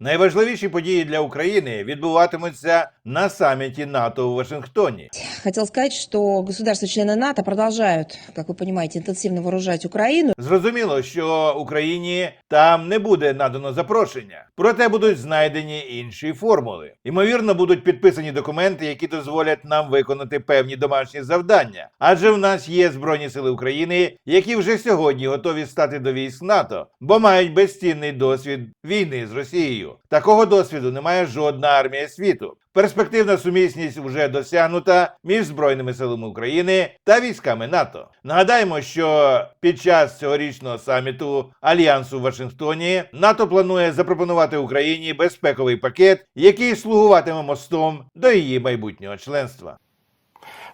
Найважливіші події для України відбуватимуться на саміті НАТО у Вашингтоні. Хотел сказать, что государства-члены НАТО продолжают, как вы понимаете, интенсивно вооружать Украину. Зрозуміло, що Україні там не буде надано запрошення, проте будуть знайдені інші формули. Ймовірно, будуть підписані документи, які дозволять нам виконати певні домашні завдання. Адже в нас є збройні сили України, які вже сьогодні готові стати до військ НАТО, бо мають безцінний досвід війни з Росією. Такого досвіду не має жодна армія світу. Перспективна сумісність вже досягнута між збройними силами України та військами НАТО. Нагадаємо, що під час цьогорічного саміту альянсу в Вашингтоні НАТО планує запропонувати Україні безпековий пакет, який слугуватиме мостом до її майбутнього членства.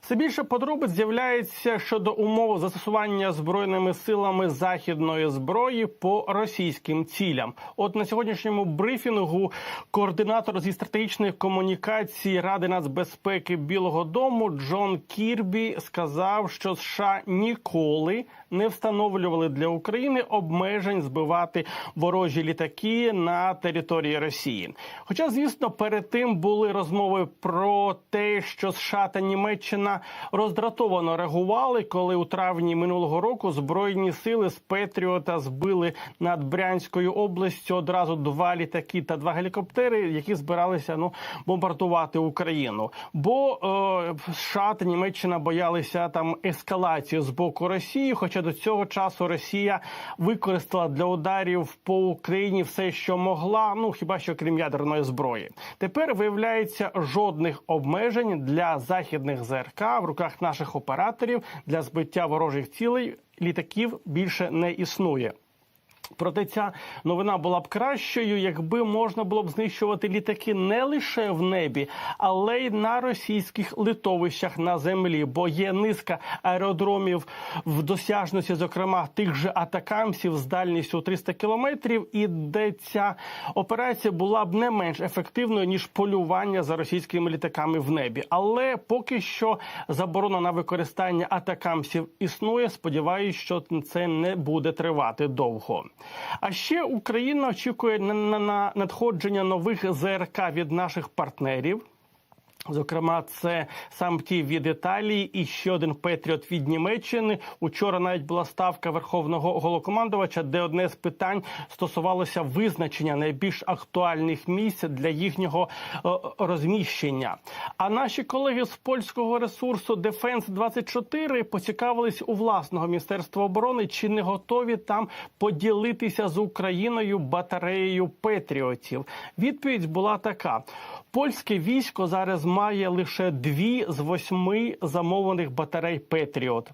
Все більше подробиць з'являється щодо умов застосування збройними силами західної зброї по російським цілям. От на сьогоднішньому брифінгу координатор зі стратегічних комунікацій Ради нацбезпеки Білого Дому Джон Кірбі сказав, що США ніколи не встановлювали для України обмежень збивати ворожі літаки на території Росії. Хоча, звісно, перед тим були розмови про те, що США та Німеччина роздратовано реагували, коли у травні минулого року збройні сили з Петріота збили над Брянською областю одразу два літаки та два гелікоптери, які збиралися ну бомбардувати Україну. Бо е, США та Німеччина боялися там ескалацію з боку Росії. Хоча до цього часу Росія використала для ударів по Україні все, що могла. Ну хіба що крім ядерної зброї. Тепер виявляється жодних обмежень для західних ЗРК в руках наших операторів для збиття ворожих цілей літаків більше не існує. Проте ця новина була б кращою, якби можна було б знищувати літаки не лише в небі, але й на російських литовищах на землі. Бо є низка аеродромів в досяжності, зокрема тих же атакамсів з дальністю 300 кілометрів, і де ця операція була б не менш ефективною ніж полювання за російськими літаками в небі. Але поки що заборона на використання атакамсів існує. Сподіваюсь, що це не буде тривати довго. А ще Україна очікує на, на, на надходження нових ЗРК від наших партнерів. Зокрема, це сам ті від Італії і ще один Петріот від Німеччини. Учора навіть була ставка верховного голокомандувача, де одне з питань стосувалося визначення найбільш актуальних місць для їхнього е, розміщення. А наші колеги з польського ресурсу Defense 24 поцікавились у власного міністерства оборони, чи не готові там поділитися з Україною батареєю Петріотів. Відповідь була така: польське військо зараз має лише дві з восьми замовлених батарей Петріот.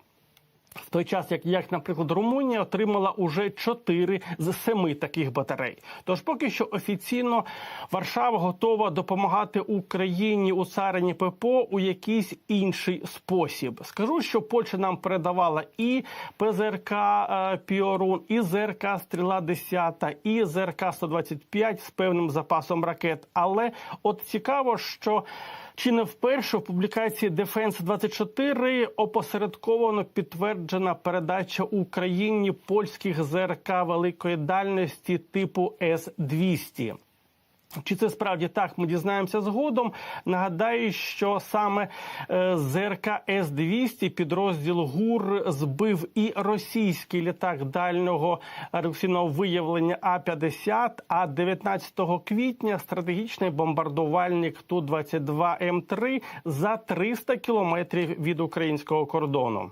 В той час, як, як, наприклад, Румунія отримала уже чотири з семи таких батарей. Тож поки що офіційно Варшава готова допомагати Україні у царині ППО у якийсь інший спосіб. Скажу, що Польща нам передавала і ПЗРК е, Піорун, і ЗРК Стріла 10, і ЗРК 125 з певним запасом ракет. Але от цікаво, що чи не вперше в публікації Defense 24 опосередковано підтверджена передача Україні польських ЗРК великої дальності типу С 200 чи це справді так? Ми дізнаємося згодом. Нагадаю, що саме е, ЗРК С-200 підрозділ ГУР збив і російський літак дальнього радіаційного виявлення А-50, а 19 квітня стратегічний бомбардувальник Ту-22 М3 за 300 кілометрів від українського кордону.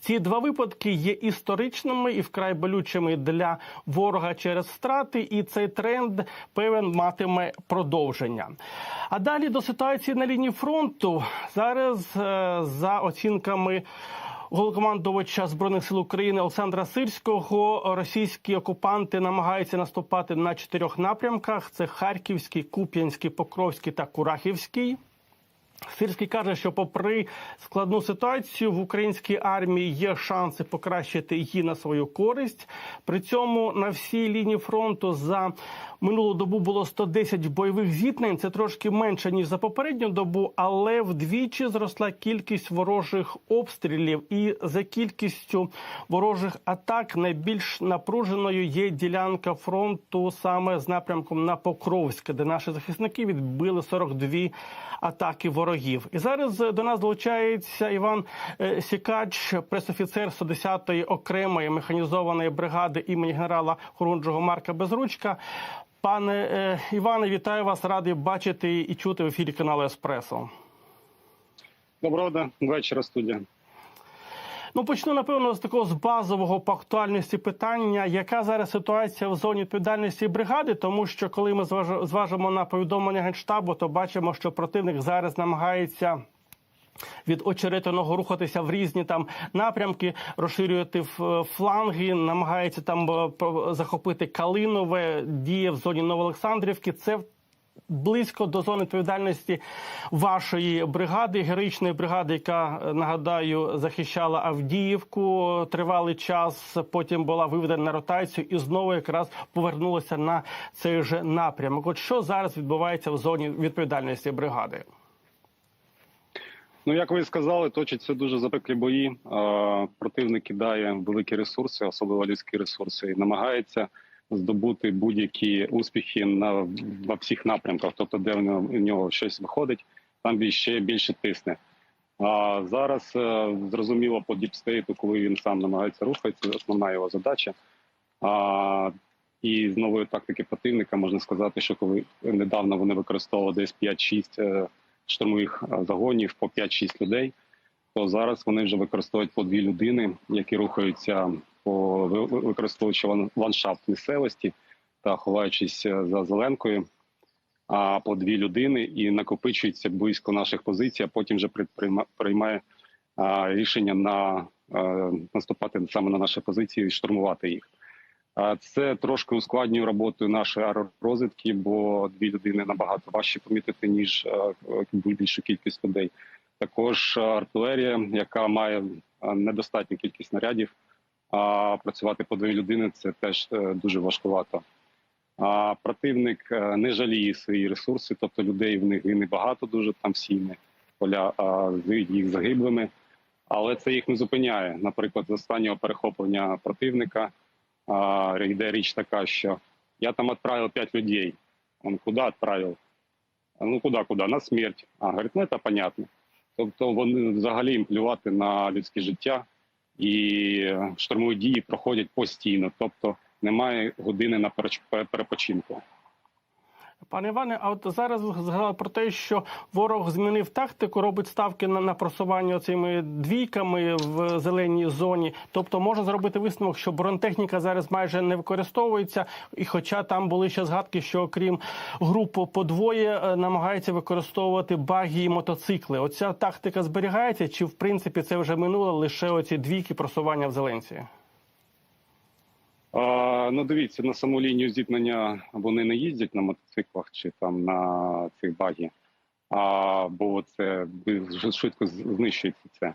Ці два випадки є історичними і вкрай болючими для ворога через втрати, і цей тренд певен матиме продовження. А далі до ситуації на лінії фронту зараз е, за оцінками. Головнокомандувача збройних сил України Олександра Сирського російські окупанти намагаються наступати на чотирьох напрямках: це Харківський, Куп'янський, Покровський та Курахівський. Сирський каже, що попри складну ситуацію в українській армії є шанси покращити її на свою користь. При цьому на всій лінії фронту за минулу добу було 110 бойових зіткнень. Це трошки менше ніж за попередню добу, але вдвічі зросла кількість ворожих обстрілів. І за кількістю ворожих атак найбільш напруженою є ділянка фронту саме з напрямком на Покровське, де наші захисники відбили 42 атаки ворогів. І зараз е, до нас долучається Іван е, Сікач, пресофіцер 110-ї окремої механізованої бригади імені генерала Хорунжого Марка Безручка. Пане е, Іване, вітаю вас, радий бачити і чути в ефірі каналу Еспресо. Доброго вечора, студія. Ну, почну напевно з такого з базового по актуальності питання, яка зараз ситуація в зоні відповідальності бригади, тому що коли ми зваж- зважимо на повідомлення генштабу, то бачимо, що противник зараз намагається. Від очеретиного рухатися в різні там напрямки, розширювати фланги, намагається там е, захопити Калинове, діє в зоні Новоолександрівки. Це близько до зони відповідальності вашої бригади, героїчної бригади, яка е, нагадаю захищала Авдіївку тривалий час. Потім була виведена на ротацію і знову якраз повернулася на цей же напрямок. От що зараз відбувається в зоні відповідальності бригади? Ну, як ви сказали, точаться дуже запеклі бої. Противник кидає великі ресурси, особливо людські ресурси, і намагається здобути будь-які успіхи на во всіх напрямках. Тобто, де в нього, щось виходить, там він ще більше тисне. А зараз е, зрозуміло по діпстейту, коли він сам намагається рухатися, основна його задача. А, і з нової тактики противника можна сказати, що коли недавно вони використовували десь 5-6 е, штурмових е, загонів по 5-6 людей, то зараз вони вже використовують по дві людини, які рухаються використовуючи ландшафт місцевості та ховаючись е, за зеленкою. А по дві людини і накопичується близько наших позицій, а потім вже приймає рішення на е, наступати саме на наші позиції і штурмувати їх. Це трошки ускладнює роботу нашої аеророзвідки, бо дві людини набагато важче помітити ніж е, більшу кількість людей. Також артилерія, яка має недостатню кількість снарядів, а працювати по дві людини це теж е, дуже важкувато. А противник е, не жаліє свої ресурси, тобто людей в них і небагато дуже там всі не поля з їх загиблими, але це їх не зупиняє. Наприклад, з останнього перехоплення противника а, йде річ така, що я там відправив п'ять людей. Он куди відправив? Ну куди, куди? На смерть. А говорить, ну це понятно. Тобто вони взагалі їм плювати на людське життя і е, штурмові дії проходять постійно, тобто немає години на перепочинку. Пане Іване, а от зараз ви згадали про те, що ворог змінив тактику, робить ставки на, на просування цими двійками в зеленій зоні. Тобто можна зробити висновок, що бронетехніка зараз майже не використовується, і хоча там були ще згадки, що окрім груп по двоє е, намагаються використовувати баги і мотоцикли. Оця тактика зберігається, чи в принципі це вже минуло лише оці двійки просування в зеленці? А, ну, дивіться, на саму лінію зіткнення вони не їздять на мотоциклах чи там на цих багі, а, бо це швидко знищується це.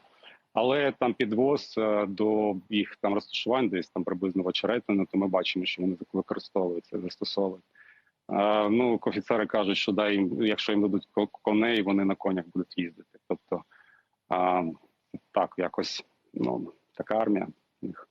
Але там підвоз е, до їх там розташувань, десь там приблизно в то ми бачимо, що вони використовуються, застосовують. Е, ну, офіцери кажуть, що дай їм, якщо їм дадуть коней, вони на конях будуть їздити. Тобто, а, так, якось, ну, така армія. в них.